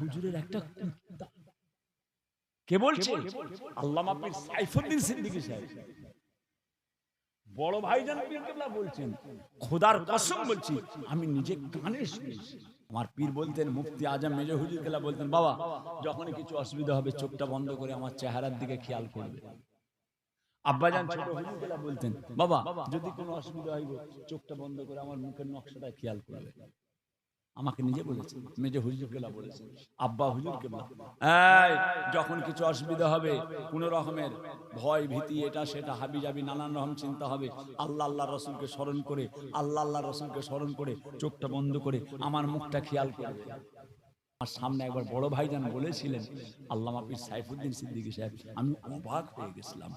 হুজুরের একটা কুত্তা কে বলছে? আল্লামা পীর সাইফুদ্দিন সিদ্দিকী সাহেব। বড় ভাইজান পীর কেবলা বলছেন, খোদার কসম বলছি, আমি নিজে কানে শুনেছি। আমার পীর বলতেন, মুফতি আজম মেজর হুজুর কেলা বলতেন, বাবা, যখনই কিছু অসুবিধা হবে চোখটা বন্ধ করে আমার চেহারার দিকে খেয়াল করবে। আব্বাজান ছোট হুজুর কেলা বলতেন, বাবা, যদি কোনো অসুবিধা হইব, চোখটা বন্ধ করে আমার মুখের নকশাটা খেয়াল করবে। আমাকে নিজে বলেছে, মেজে হুজুর কেলা বলেছে, আব্বা হুজুর কেলা এই, যখন কিছু অসুবিধা হবে, কোন রকমের ভয়, ভীতি, এটা সেটা, হাবি যাবি নানান রকম চিন্তা হবে, আল্লাহ আল্লাহ রসুলকে স্মরণ করে, আল্লাহ আল্লাহ রসুলকে স্মরণ করে, চোখটা বন্ধ করে, আমার মুখটা খেয়াল করবে আমার সামনে একবার বড় ভাইজান বলেছিলেন আল্লাহ মাপির সাইফুদ্দিন সিদ্দিকী সাহেব, আমি অবাক হয়ে গেছিলাম।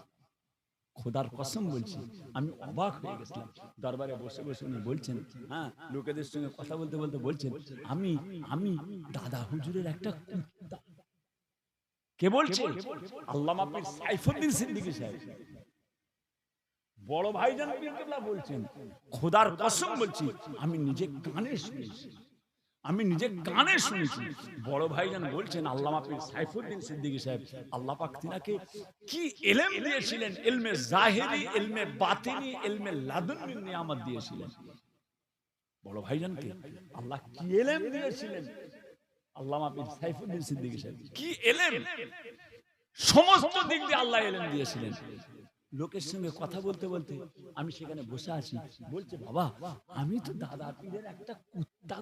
খোদার কসম বলছি। আমি অবাক হয়ে গেছিলাম। দরবারে বসে বসে উনি বলছেন হ্যাঁ লোকেদের সঙ্গে কথা বলতে বলতে বলছেন আমি আমি দাদা হুজুরের একটা কুত্তা। কে বলছে? আল্লাহ মাপির সাইফুদ্দিন সিদ্দিকী সাহেব। বড় ভাইজান পীর বলছেন খোদার কসম বলছি আমি নিজে কানে শুনেছি। আমি নিজে কানে শুনেছি। বড় ভাইজান বলছেন আল্লাহ মাপির সাইফুদ্দিন সিদ্দিকী সাহেব আল্লাহ পাক তিনাকে কি এলেম দিয়েছিলেন? এলমে জাহেরি এলমে বাতিনি এলমে লাদুনি নিয়ামত দিয়েছিলেন। বড় ভাইজানকে আল্লাহ কি এলেম দিয়েছিলেন? আল্লাহ মাপির সাইফুদ্দিন সিদ্দিকী সাহেব কি এলেম? সমস্ত দিক দিয়ে আল্লাহ এলেম দিয়েছিলেন। লোকের সঙ্গে কথা বলতে বলতে আমি সেখানে বসে আছি। বলছে বাবা আমি তো দাদা পীরের একটা কুত্তা।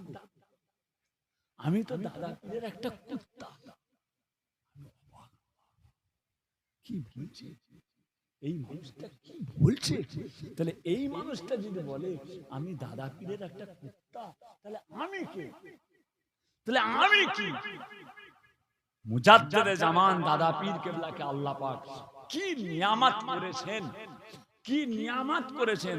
আমি তো দাদা পীরের একটা কুত্তা। কি বলছে? এই মানুষটা কি বলছে? তাহলে এই মানুষটা যদি বলে, আমি দাদা পীরের একটা কুত্তা, তাহলে আমি কে? তাহলে আমি কি? মুজাদ্দেদে জামান দাদা পীর কেবলাকে আল্লাহ পাক কি নিয়ামত করেছেন? কি নিয়ামত করেছেন?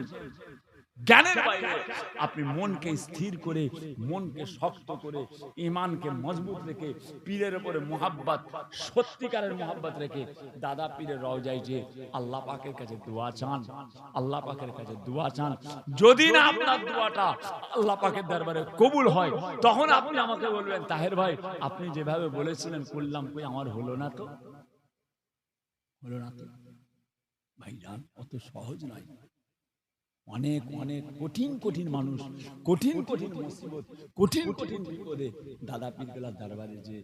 জ্ঞানের বাইরে। আপনি মনকে স্থির করে মনকে শক্ত করে ইমানকে মজবুত রেখে পীরের উপরে মোহাব্বত সত্যিকারের মোহাব্বত রেখে দাদা পীরের রওজায় যে আল্লাহ পাকের কাছে দোয়া চান আল্লাহ পাকের কাছে দোয়া চান। যদি না আপনার দোয়াটা আল্লাহ পাকের দরবারে কবুল হয় তখন আপনি আমাকে বলবেন তাহের ভাই আপনি যেভাবে বলেছিলেন করলাম কই আমার হলো না তো? হলো না তো। ভাইজান অত সহজ নয়। অনেক অনেক কঠিন কঠিন মানুষ, কঠিন কঠিন মুসিবত, কঠিন কঠিন বিপদে। দাদা পীরগেলার দরবারে যে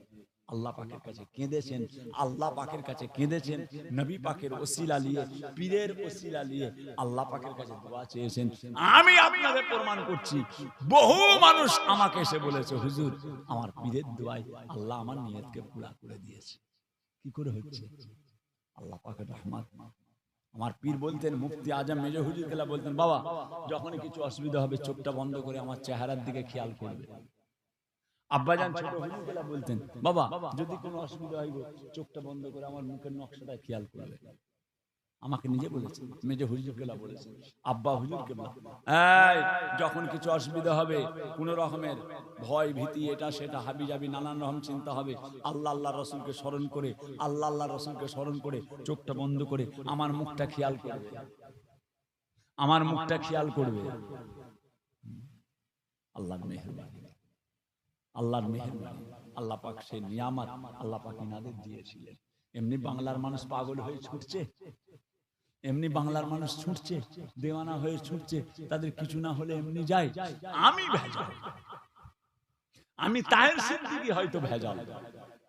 আল্লাহ পাকের কাছে কেঁদেছেন, আল্লাহ পাকের কাছে কেঁদেছেন, নবী পাকের ওসিলা নিয়ে, পীরের ওসিলা নিয়ে আল্লাহ পাকের কাছে দোয়া চেয়েছেন। আমি আপনাদের প্রমাণ করছি, বহু মানুষ আমাকে এসে বলেছে, হুজুর, আমার পীরের দোয়ায় আল্লাহ আমার নিয়তকে পুরা করে দিয়েছে। কি করে হচ্ছে? আল্লাহ পাকের রহমত। আমার পীর বলতেন, মুফতি আজম মেজ হুজুর খেলা বলতেন, বাবা, যখনই কিছু অসুবিধা হবে চোখটা বন্ধ করে আমার চেহারার দিকে খেয়াল করবে। আব্বাজান কেলা বলতেন, বাবা, যদি কোনো অসুবিধা হইব চোখটা বন্ধ করে আমার মুখের নকশাটা খেয়াল করবে। আমাকে নিজে বলেছে। মেজে হুজুর কেলা বলেছে। আব্বা হুজুর কেবলা এই যখন কিছু অসুবিধা হবে কোন রকমের ভয় ভীতি এটা সেটা হাবি যাবি নানান রকম চিন্তা হবে আল্লাহ আল্লাহ রসুলকে স্মরণ করে আল্লাহ আল্লাহ রসুলকে স্মরণ করে চোখটা বন্ধ করে আমার মুখটা খেয়াল করবে। আমার মুখটা খেয়াল করবে। আল্লাহর মেহরবানি। আল্লাহর মেহরবানি। আল্লাহ পাক সে নিয়ামত আল্লাহ পাক ইনাদের দিয়েছিলেন। এমনি বাংলার মানুষ পাগল হয়ে ছুটছে। এমনি বাংলার মানুষ ছুটছে, দেওয়ানা হয়ে ছুটছে, তাদের কিছু না হলে এমনি যায়। আমি ভেজাল। আমি তাহের সিদ্দিকি হয়তো ভেজাল।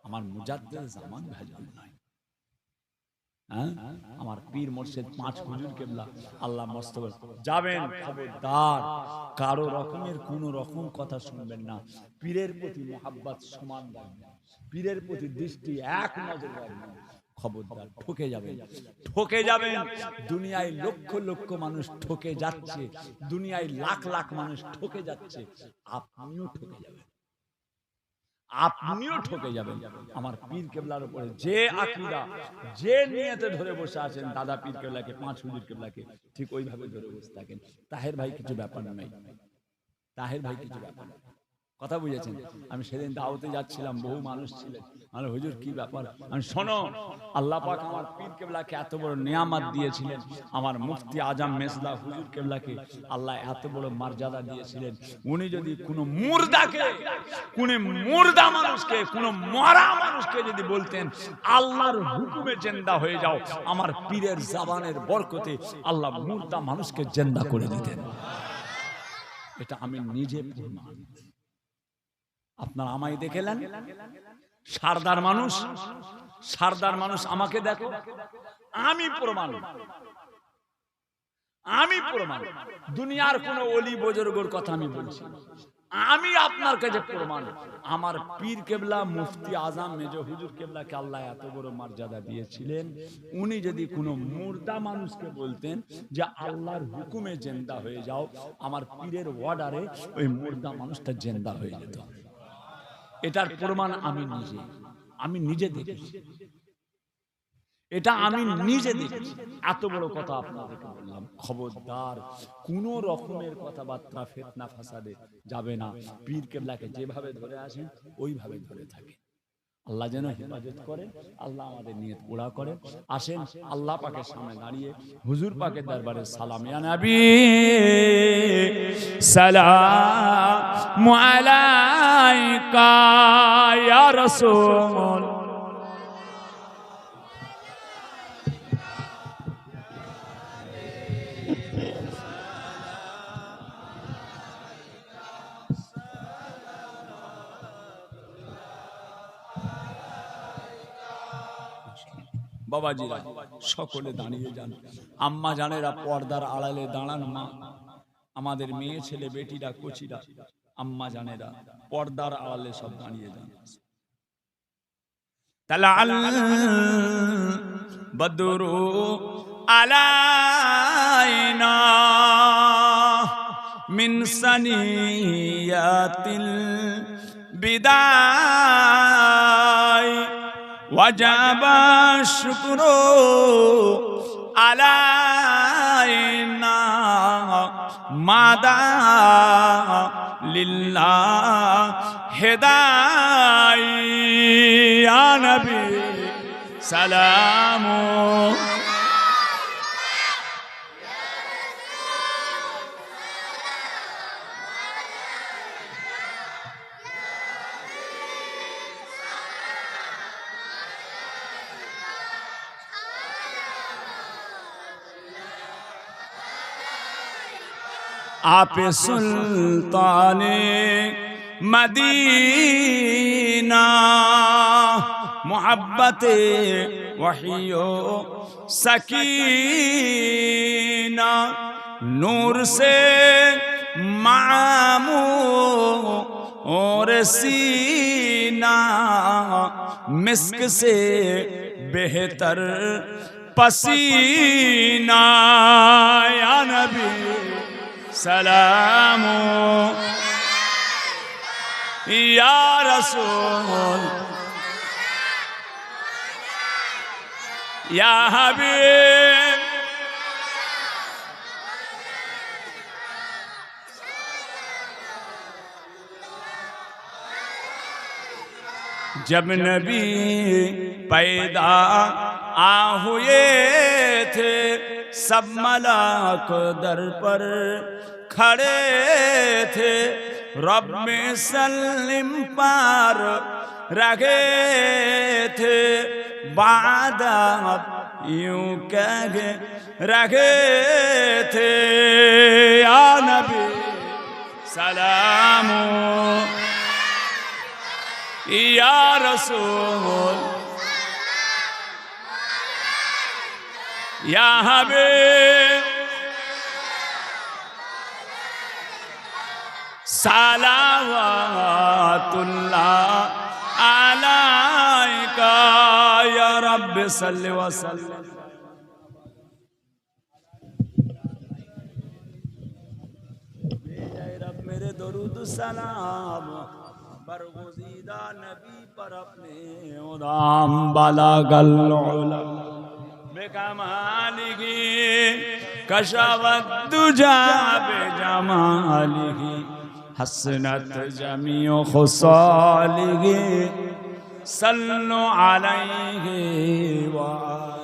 আমার মুজাদ্দের জামান ভেজাল নাই হ্যাঁ? আমার পীর মোর্শেদ পাঁচ হুজুর কেবলা, আল্লাহ মস্ত যাবেন খবরদার কারও রকমের কোন রকম কথা শুনবেন না। পীরের প্রতি মোহাব্বত সমান পীরের প্রতি দৃষ্টি এক নজর রাখবেন খবরদার ঠকে যাবেন। ঠকে যাবেন। দুনিয়ায় লক্ষ লক্ষ মানুষ ঠকে যাচ্ছে। দুনিয়ায় লাখ লাখ মানুষ ঠকে যাচ্ছে। আপনিও ঠকে যাবেন। আপনিও ঠকে যাবেন। আমার পীর কেবলার উপরে যে আকিদা যে নিয়তে ধরে বসে আছেন দাদা পীর কেবলাকে পাঁচ হুজুর কেবলাকে ঠিক ওইভাবে ধরে বসে থাকেন। তাহের ভাই কিছু ব্যাপার নাই। তাহের ভাই কিছু ব্যাপার নেই। কথা বুঝেছেন? আমি সেদিন দাওতে যাচ্ছিলাম, বহু মানুষ ছিলেন। আরে হুজুর, কি ব্যাপার? আমি শোনো, আল্লাহ পাক আমার পীর কেবলাকে এত বড় নিয়ামত দিয়েছিলেন। আমার মুফতি আজম মেসলা হুজুর কেবলাকে আল্লাহ এত বড় মর্যাদা দিয়েছিলেন। উনি যদি কোনো মুর্দাকে, কোন মুর্দা মানুষকে, কোন মরা মানুষকে যদি বলতেন, আল্লাহর হুকুমে জেন্দা হয়ে যাও, আমার পীরের জাবানের বরকতে আল্লাহ মুর্দা মানুষকে জেন্দা করে দিতেন। এটা আমি নিজে প্রমাণ। আপনার আমায় দেখেলেন? সারদার মানুষ? সারদার মানুষ আমাকে দেখো। আমি প্রমাণ আমি প্রমাণ দুনিয়ার কোন অলি বুজুর্গর কথা আমি বলছি আমি আপনার কাছে প্রমাণ আমার পীর কেবলা মুফতি আজম মেজ হুজুর কেবলাকে আল্লাহ এত বড় মর্যাদা দিয়েছিলেন। উনি যদি কোনো মুর্দা মানুষকে বলতেন যে আল্লাহর হুকুমে জেন্দা হয়ে যাও, আমার পীরের অর্ডারে ওই মুর্দা মানুষটা জেন্দা হয়ে যেত। এটার প্রমাণ আমি নিজে। আমি নিজে দেখেছি। এটা আমি নিজে দেখেছি। এত বড় কথা আপনাদেরকে বললাম। খবরদার, কোন রকমের কথাবার্তা ফেতনা ফাসাদে যাবে না। পীর কেবলাকে যেভাবে ধরে আসেন, ওইভাবে ধরে থাকে। আল্লাহ যেন হেফাজত করে আল্লাহ আমাদের নিয়ত পুরা করে আসেন, আল্লাহ পাকের সামনে দাঁড়িয়ে হুজুর পাকের দরবারে সালাম। ইয়া নবী, সালাম আলাইকা বাবাজিরা, সকলে দাঁড়িয়ে যান। আম্মা জানেরা পর্দার আড়ালে দাঁড়ান মা। আমাদের মেয়ে ছেলে, বেটিরা, কচিরা, আম্মা জানেরা। পর্দার আড়ালে সব দাঁড়িয়ে যান তালাল বদরু আলাইনা মিন সানিয়াতিল বিদায় وجب الشكر علينا ماذا لله লিল্লাহ হেদাই নবী সালামু आप सुल्तान मदीना। मोहब्बत वहियो सकीना। नूर से मामू और सीना। मिस्क से बेहतर पसीना। या नबी। सलाम या रसूल या हबीब जब नबी पैदा आ हुए थे सब मलाक दर पर खड़े थे रब में सलीम पार रखे थे बादब यूं कह रखे थे या नबी सलाम या रसूल या हबीब सलावतुल्लाह अलैका या रब सल्लि व सल्लिम भेजे रब मेरे दरूद सलाम बरगुजीदा नबी पर अपने उदाम बाला गल بكماله كشفت دجى بجماله حسنت جميع خصاله صلوا عليه وآله